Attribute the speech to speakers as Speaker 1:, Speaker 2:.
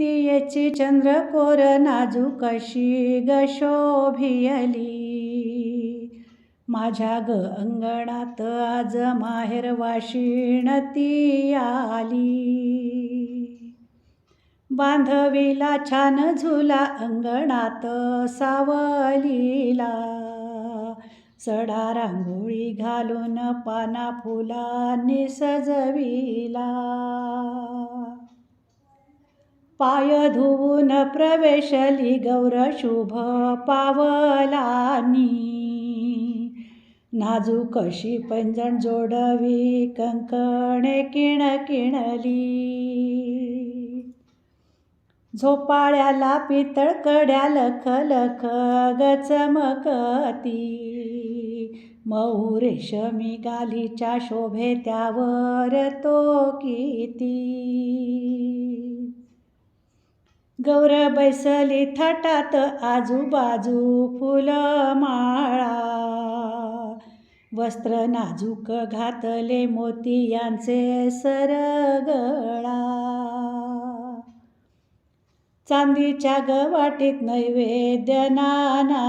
Speaker 1: द्वितीयेची चंद्रकोर नाजूकशी ग शोभियली माझ्या ग अंगणात आज माहेर वाशिणती आली. बांधविला छान झुला अंगणात सावलीला. सडा रांगोळी घालून पाना फुलांनी सजविला. पाय धुवून प्रवेशली गौर शुभ पावलानी. नाजूक अशी पैंजण जोडवी कंकणे किण किणली. झोपाळ्याला पितळ कड्या लख लख गचमकती मऊ रेशमी गालीच्या शोभे त्यावर तो किती. गौर बैसली थाटात आजूबाजू फुलमाळा वस्त्र नाजूक घातले मोती यांचे सरगळा. चांदीच्या गवाटीत नैवेद्य नाना